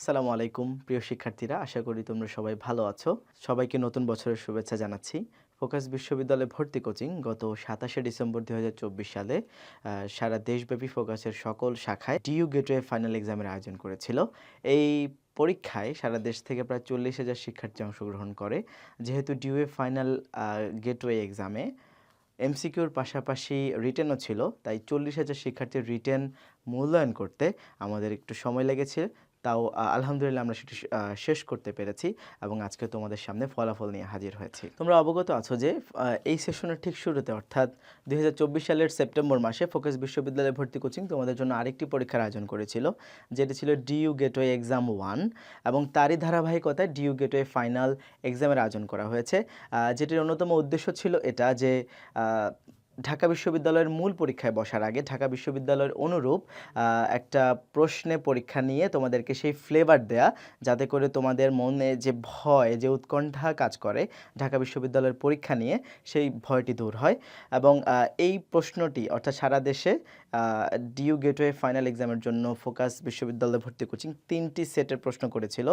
আসসালামু আলাইকুম, প্রিয় শিক্ষার্থীরা। আশা করি তোমরা সবাই ভালো আছো। সবাইকে নতুন বছরের শুভেচ্ছা জানাচ্ছি। ফোকাস বিশ্ববিদ্যালয়ে ভর্তি কোচিং গত সাতাশে ডিসেম্বর দু হাজার চব্বিশ সালে সারা দেশব্যাপী ফোকাসের সকল শাখায় ডিইউ গেটওয়ে ফাইনাল এক্সামের আয়োজন করেছিল। এই পরীক্ষায় সারা দেশ থেকে প্রায় চল্লিশ হাজার শিক্ষার্থী অংশগ্রহণ করে। যেহেতু ডিউএ ফাইনাল গেটওয়ে এক্সামে এমসিকিউর পাশাপাশি রিটেনও ছিল, তাই চল্লিশ হাজার শিক্ষার্থীর রিটেন মূল্যায়ন করতে আমাদের একটু সময় লেগেছে। তাও আলহামদুলিল্লাহ আমরা সেটি শেষ করতে পেরেছি এবং আজকে তোমাদের সামনে ফলাফল নিয়ে হাজির হয়েছি। তোমরা অবগত আছো যে এই সেশনের ঠিক শুরুতে, অর্থাৎ দুই হাজার চব্বিশ সালের সেপ্টেম্বর মাসে ফোকাস বিশ্ববিদ্যালয়ে ভর্তি কোচিং তোমাদের জন্য আরেকটি পরীক্ষার আয়োজন করেছিল, যেটি ছিল ডিইউ গেটওয়ে এক্সাম ওয়ান এবং তারই ধারাবাহিকতায় ডিইউ গেটওয়ে ফাইনাল এক্সামের আয়োজন করা হয়েছে। যেটির অন্যতম উদ্দেশ্য ছিল এটা যে ঢাকা বিশ্ববিদ্যালয়ের মূল পরীক্ষায় বসার আগে ঢাকা বিশ্ববিদ্যালয়ের অনুরূপ একটা প্রশ্নে পরীক্ষা নিয়ে তোমাদেরকে সেই ফ্লেভার দেয়া, যাতে করে তোমাদের মনে যে ভয়, যে উৎকণ্ঠা কাজ করে ঢাকা বিশ্ববিদ্যালয়ের পরীক্ষা নিয়ে, সেই ভয়টি দূর হয়। এবং এই প্রশ্নটি, অর্থাৎ সারা দেশে ডিউ গেটওয়ে ফাইনাল এক্সামের জন্য ফোকাস বিশ্ববিদ্যালয়ে ভর্তি কোচিং তিনটি সেটের প্রশ্ন করেছিল।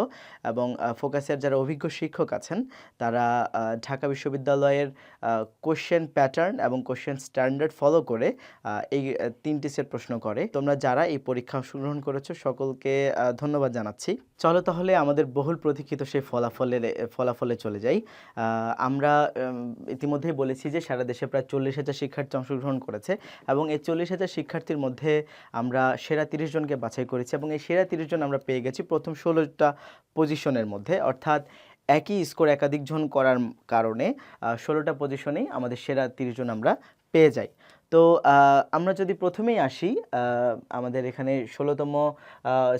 এবং ফোকাসের যারা অভিজ্ঞ শিক্ষক আছেন, তারা ঢাকা বিশ্ববিদ্যালয়ের কোশ্চেন প্যাটার্ন এবং কোশ্চেন স্ট্যান্ডার্ড ফলো করে এই তিনটি সেট প্রশ্ন করে। তোমরা যারা এই পরীক্ষা অংশগ্রহণ করেছ, সকলকে ধন্যবাদ জানাচ্ছি। চলো তাহলে আমাদের বহুল প্রতীক্ষিত সেই ফলাফলের ফলাফলে চলে যাই। আমরা ইতিমধ্যেই বলেছি যে সারা দেশে প্রায় চল্লিশ হাজার শিক্ষার্থী অংশগ্রহণ করেছে এবং এই চল্লিশ হাজার শিক্ষার্থীর মধ্যে আমরা সেরা তিরিশ জনকে বাছাই করেছি এবং এই সেরা তিরিশ জন আমরা পেয়ে গেছি প্রথম ষোলোটা পজিশনের মধ্যে। অর্থাৎ একই স্কোর একাধিক জন করার কারণে ষোলোটা পজিশনেই আমাদের সেরা তিরিশ জন আমরা পেয়ে যাই। তো আমরা যদি প্রথমেই আসি আমাদের এখানে ষোলোতম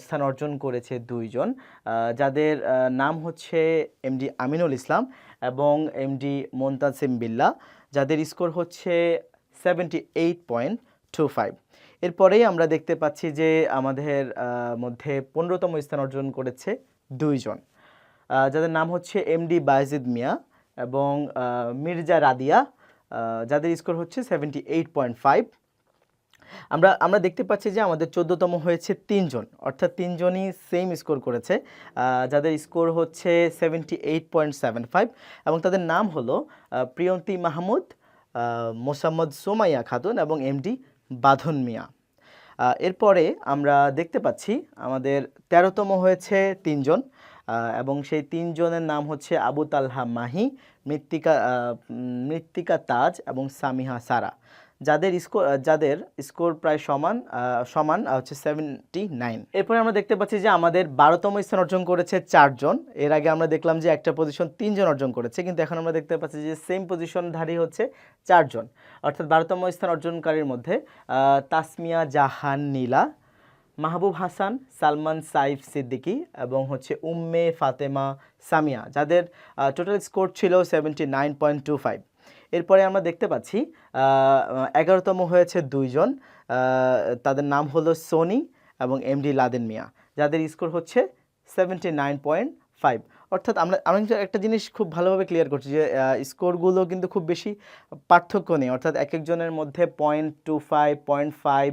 স্থান অর্জন করেছে দুইজন যাদের নাম হচ্ছে এমডি আমিনুল ইসলাম এবং এমডি মোন্তাসিম বিল্লা, যাদের স্কোর হচ্ছে seventy eight point two five. এরপরেই আমরা দেখতে পাচ্ছি যে আমাদের মধ্যে পনেরোতম স্থান অর্জন করেছে দুইজন। যাদের নাম হচ্ছে এমডি বায়েজিদ মিয়া এবং মির্জা রাদিয়া যাদের স্কোর হচ্ছে সেভেন্টি এইট পয়েন্ট ফাইভ আমরা আমরা দেখতে পাচ্ছি যে আমাদের চোদ্দতম হয়েছে তিনজন, অর্থাৎ তিনজনই সেম স্কোর করেছে। যাদের স্কোর হচ্ছে seventy eight point seven five এবং তাদের নাম হলো প্রিয়ন্তী মাহমুদ মোসাম্মদ সোমাইয়া খাতুন এবং এমডি বাঁধন মিয়া। এরপরে আমরা দেখতে পাচ্ছি আমাদের তেরোতম হয়েছে তিনজন এবং সেই তিনজনের নাম হচ্ছে আবু তালহা মাহি, মৃত্তিকা মৃত্তিকা তাজ এবং সামিহা সারা। যাদের স্কোর যাদের স্কোর প্রায় সমান সমান হচ্ছে সেভেন্টি নাইন। এরপরে আমরা দেখতে পাচ্ছি যে আমাদের বারোতম স্থান অর্জন করেছে চারজন। এর আগে আমরা দেখলাম যে একটা পজিশন তিনজন অর্জন করেছে, কিন্তু এখন আমরা দেখতে পাচ্ছি যে সেম পজিশনধারী হচ্ছে চারজন। অর্থাৎ বারোতম স্থান অর্জনকারীর মধ্যে তাসমিয়া জাহান নীলা মাহবুব হাসান, সালমান সাইফ সিদ্দিকি এবং হচ্ছে উম্মে ফাতেমা সামিয়া, যাদের টোটাল স্কোর ছিল seventy nine point two five এরপরে আমরা দেখতে পাচ্ছি এগারোতম হয়েছে দুইজন তাদের নাম হলো সোনি এবং এমডি লাদেন মিয়া, যাদের স্কোর হচ্ছে সেভেন্টি নাইন পয়েন্ট ফাইভ অর্থাৎ আমরা আমরা কিন্তু একটা জিনিস খুব ভালোভাবে ক্লিয়ার করছি যে স্কোরগুলো কিন্তু খুব বেশি পার্থক্য নেই। অর্থাৎ এক একজনের মধ্যে point two five point five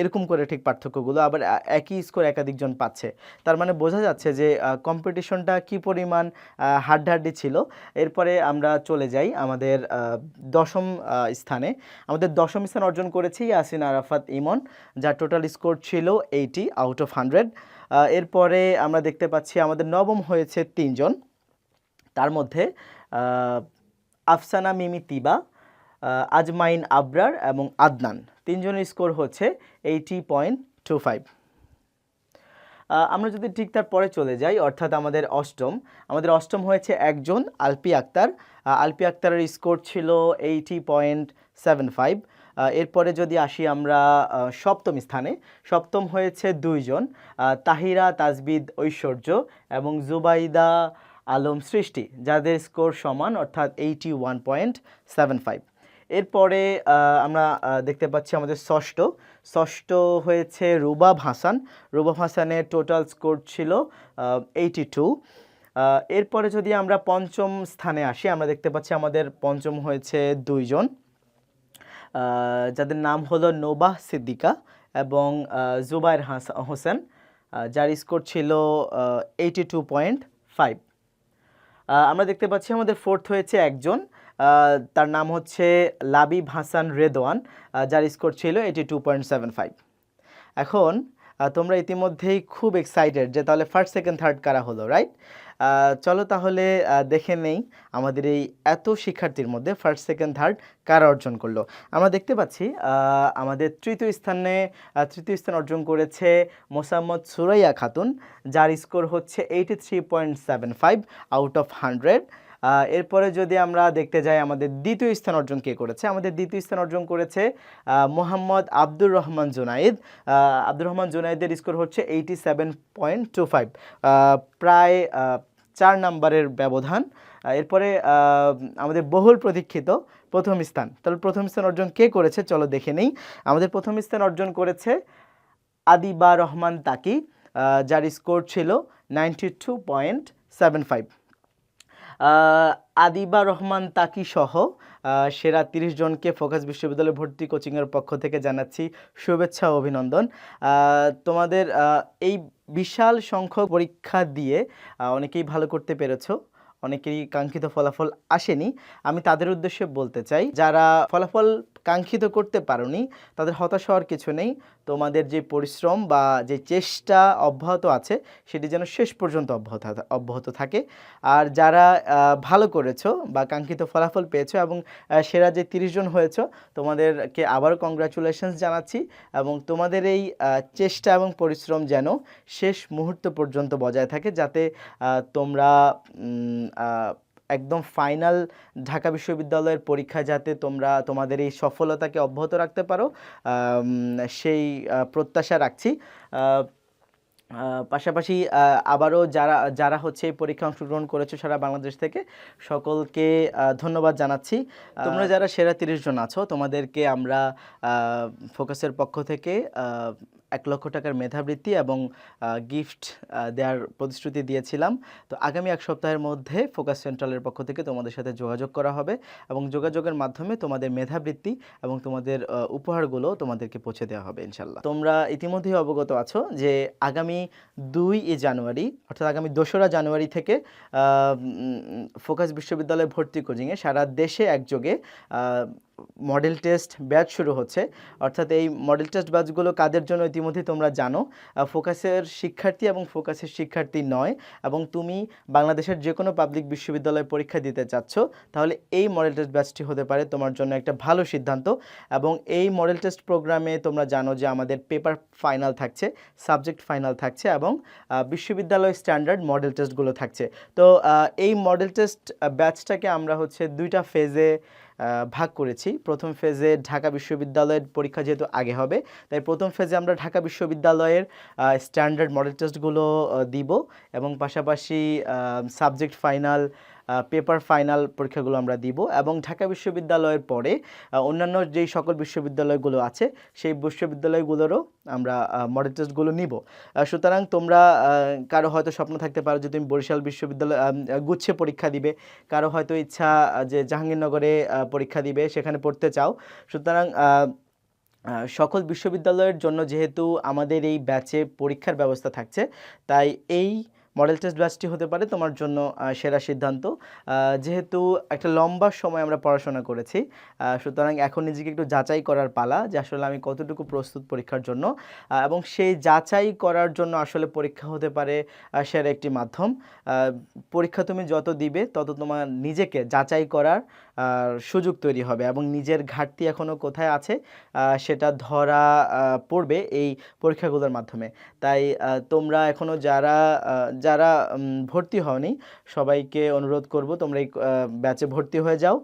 এরকম করে ঠিক পার্থক্যগুলো, আবার একই স্কোর একাধিকজন পাচ্ছে। তার মানে বোঝা যাচ্ছে যে কম্পিটিশনটা কি পরিমাণ হাড্ডাহাড্ডি ছিল। এরপরে আমরা চলে যাই আমাদের দশম স্থানে। আমাদের দশম স্থান অর্জন করেছি ইয়াসিন আরাফাত ইমন, যার টোটাল স্কোর ছিল এইটি আউট অফ হান্ড্রেড এরপরে আমরা দেখতে পাচ্ছি আমাদের নবম হয়েছে তিনজন। তার মধ্যে আফসানা মিমি তিবা আজমাইন আবরার এবং আদনান। তিনজনের স্কোর হচ্ছে এইটি পয়েন্ট টু ফাইভ। আমরা যদি ঠিক তার পরে চলে যাই, অর্থাৎ আমাদের অষ্টম। আমাদের অষ্টম হয়েছে একজন, আলপি আক্তার। আলপি আক্তারের স্কোর ছিল এইটি পয়েন্ট সেভেন ফাইভ। এরপরে যদি আসি আমরা সপ্তম স্থানে। সপ্তম হয়েছে দুইজন তাহিরা, তাজবিদ, ঐশ্বর্য এবং জুবাইদা আলম সৃষ্টি, যাদের স্কোর সমান অর্থাৎ eighty one point seven five এরপরে আমরা দেখতে পাচ্ছি আমাদের ষষ্ঠ। ষষ্ঠ হয়েছে রুবাব হাসান। রুবাব হাসানের টোটাল স্কোর ছিল এইটি টু এরপরে যদি আমরা পঞ্চম স্থানে আসি, আমরা দেখতে পাচ্ছি আমাদের পঞ্চম হয়েছে দুইজন। যাদের নাম হলো নোবাহ সিদ্দিকা এবং জুবাইর হাস, হোসেন যার স্কোর ছিল এইটি টু পয়েন্ট ফাইভ আমরা দেখতে পাচ্ছি আমাদের ফোর্থ হয়েছে একজন তার নাম হচ্ছে লাবিব হাসান রেদওয়ান যার স্কোর ছিল eighty two point seven five এখন তোমরা ইতিমধ্যেই খুব এক্সাইটেড যে তাহলে ফার্স্ট সেকেন্ড থার্ড কারা হলো রাইট চলো তাহলে দেখে নেই আমাদের এই এত শিক্ষার্থীর মধ্যে ফার্স্ট সেকেন্ড থার্ড কারা অর্জন করল। আমরা দেখতে পাচ্ছি আমাদের তৃতীয় স্থানে তৃতীয় স্থান অর্জন করেছে মোসাম্মদ সুরাইয়া খাতুন, যার স্কোর হচ্ছে eighty three point seven five out of hundred এরপরে যদি আমরা দেখতে যাই আমাদের দ্বিতীয় স্থান অর্জন কে করেছে? আমাদের দ্বিতীয় স্থান অর্জন করেছে মোহাম্মদ আব্দুর রহমান জুনাইদ। আব্দুর রহমান জুনাইদের স্কোর হচ্ছে eighty seven point two five প্রায় চার নাম্বারের ব্যবধান। এরপরে আমাদের বহুল প্রতীক্ষিত প্রথম স্থান। তাহলে প্রথম স্থান অর্জন কে করেছে? চলো দেখে নেই। আমাদের প্রথম স্থান অর্জন করেছে আদিবা রহমান তাকি যার স্কোর ছিল ninety two point seven five Adiba Rahman Taki সহ সেরা তিরিশ জনকে ফোকাস বিশ্ববিদ্যালয়ে ভর্তি কোচিংয়ের পক্ষ থেকে জানাচ্ছি শুভেচ্ছা ও অভিনন্দন। তোমাদের এই বিশাল সংখ্যক পরীক্ষা দিয়ে অনেকেই ভালো করতে পেরেছ, অনেকেরই কাঙ্ক্ষিত ফলাফল আসেনি। আমি তাদের উদ্দেশ্যে বলতে চাই, যারা ফলাফল কাঙ্ক্ষিত করতে পারোনি, তাদের হতাশ হওয়ার কিছু নেই। তোমাদের যে পরিশ্রম বা যে চেষ্টা অব্যাহত আছে, সেটি যেন শেষ পর্যন্ত অব্যাহত অব্যাহত থাকে। আর যারা ভালো করেছ বা কাঙ্ক্ষিত ফলাফল পেয়েছ এবং সেরা যে তিরিশ জন হয়েছো, তোমাদেরকে আবার কংগ্রাচুলেশনস জানাচ্ছি এবং তোমাদের এই চেষ্টা এবং পরিশ্রম যেন শেষ মুহূর্ত পর্যন্ত বজায় থাকে, যাতে তোমরা একদম ফাইনাল ঢাকা বিশ্ববিদ্যালয়ের পরীক্ষা যাতে তোমরা তোমাদের এই সফলতাকে অব্যাহত রাখতে পারো সেই প্রত্যাশা রাখছি। পাশাপাশি আবারও যারা যারা হচ্ছে এই পরীক্ষা অংশগ্রহণ করেছে সারা বাংলাদেশ থেকে, সকলকে ধন্যবাদ জানাচ্ছি। তোমরা যারা সেরা তিরিশ জন আছো, তোমাদেরকে আমরা ফোকাসের পক্ষ থেকে এক লক্ষ টাকার মেধাবৃত্তি এবং গিফট দেওয়ার প্রতিশ্রুতি দিয়েছিলাম। তো আগামী এক সপ্তাহের মধ্যে ফোকাস সেন্ট্রালের পক্ষ থেকে তোমাদের সাথে যোগাযোগ করা হবে এবং যোগাযোগের মাধ্যমে তোমাদের মেধাবৃত্তি এবং তোমাদের উপহারগুলো তোমাদেরকে পৌঁছে দেওয়া হবে ইনশাল্লাহ তোমরা ইতিমধ্যেই অবগত আছো যে আগামী দুই জানুয়ারি, অর্থাৎ আগামী দোসরা জানুয়ারি থেকে ফোকাস বিশ্ববিদ্যালয়ে ভর্তি কোচিংয়ে সারা দেশে একযোগে মডেল টেস্ট ব্যাচ শুরু হচ্ছে। অর্থাৎ এই মডেল টেস্ট ব্যাচগুলো কাদের জন্য ইতিমধ্যে তোমরা জানো? ফোকাসের শিক্ষার্থী এবং ফোকাসের শিক্ষার্থী নয় এবং তুমি বাংলাদেশের যে কোনো পাবলিক বিশ্ববিদ্যালয়ে পরীক্ষা দিতে চাচ্ছ, তাহলে এই মডেল টেস্ট ব্যাচটি হতে পারে তোমার জন্য একটা ভালো সিদ্ধান্ত। এবং এই মডেল টেস্ট প্রোগ্রামে তোমরা জানো যে আমাদের পেপার ফাইনাল থাকছে, সাবজেক্ট ফাইনাল থাকছে এবং বিশ্ববিদ্যালয় স্ট্যান্ডার্ড মডেল টেস্টগুলো থাকছে। তো এই মডেল টেস্ট ব্যাচটাকে আমরা হচ্ছে দুইটা ফেজে ভাগ করেছি। প্রথম ফেজে ঢাকা বিশ্ববিদ্যালয়ের পরীক্ষা যেহেতু আগে হবে, তাই প্রথম ফেজে আমরা ঢাকা বিশ্ববিদ্যালয়ের স্ট্যান্ডার্ড মডেল টেস্টগুলো দিব এবং পাশাপাশি সাবজেক্ট ফাইনাল পেপার ফাইনাল পরীক্ষাগুলো আমরা দিব এবং ঢাকা বিশ্ববিদ্যালয়ের পরে অন্যান্য যেই সকল বিশ্ববিদ্যালয়গুলো আছে, সেই বিশ্ববিদ্যালয়গুলোরও আমরা মডেল টেস্টগুলো নিব। সুতরাং তোমরা কারও হয়তো স্বপ্ন থাকতে পারো যে তুমি বরিশাল বিশ্ববিদ্যালয় গুচ্ছে পরীক্ষা দিবে। কারও হয়তো ইচ্ছা যে জাহাঙ্গীরনগরে পরীক্ষা দিবে, সেখানে পড়তে চাও। সুতরাং সকল বিশ্ববিদ্যালয়ের জন্য যেহেতু আমাদের এই ব্যাচে পরীক্ষার ব্যবস্থা থাকছে, তাই এই মডেল টেস্ট ব্যাচটি হতে পারে তোমার জন্য সেরা সিদ্ধান্ত। যেহেতু একটা লম্বা সময় আমরা পড়াশোনা করেছি সুতরাং এখন নিজেকে একটু যাচাই করার পালা যে আসলে আমি কতটুকু প্রস্তুত পরীক্ষার জন্য এবং সেই যাচাই করার জন্য আসলে পরীক্ষা হতে পারে সেরা একটি মাধ্যম। পরীক্ষা তুমি যত দিবে, তত তোমার নিজেকে যাচাই করার সুযোগ তৈরি হবে এবং নিজের ঘাটতি এখনও কোথায় আছে সেটা ধরা পড়বে এই পরীক্ষাগুলোর মাধ্যমে। তাই তোমরা এখনও যারা যারা ভর্তি হওনি, সবাইকে অনুরোধ করব তোমরা এই ব্যাচে ভর্তি হয়ে যাও।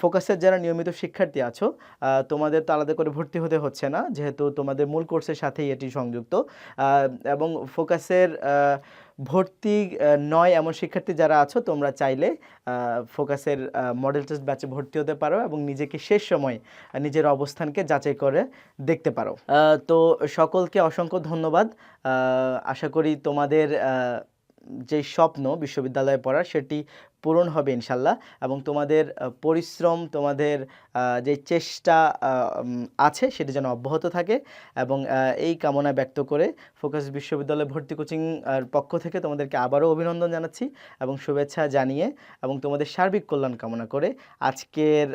ফোকাসের যারা নিয়মিত শিক্ষার্থী আছো তোমাদের তো আলাদা করে ভর্তি হতে হচ্ছে না, যেহেতু তোমাদের মূল কোর্সের সাথেই এটি সংযুক্ত। এবং ফোকাসের ভর্তি নয় এমন শিক্ষার্থী যারা আছো, তোমরা চাইলে ফোকাসের মডেল টেস্ট ব্যাচে ভর্তি হতে পারো এবং নিজেকে শেষ সময় নিজের অবস্থানকে যাচাই করে দেখতে পারো। তো সকলকে অসংখ্য ধন্যবাদ। আশা করি তোমাদের যে স্বপ্ন বিশ্ববিদ্যালয়ে পড়ার সেটি পূরণ হবে ইনশাল্লাহ। এবং তোমাদের পরিশ্রম, তোমাদের যে চেষ্টা আছে সেটি যেন অব্যাহত থাকে এবং এই কামনা ব্যক্ত করে ফোকাস বিশ্ববিদ্যালয় ভর্তি কোচিং পক্ষ থেকে তোমাদেরকে আবারও অভিনন্দন জানাচ্ছি এবং শুভেচ্ছা জানিয়ে এবং তোমাদের সার্বিক কল্যাণ কামনা করে আজকের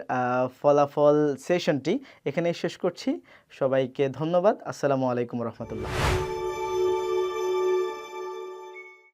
ফলাফল সেশনটি এখানেই শেষ করছি। সবাইকে ধন্যবাদ। আসসালামু আলাইকুম রহমতুল্লাহ।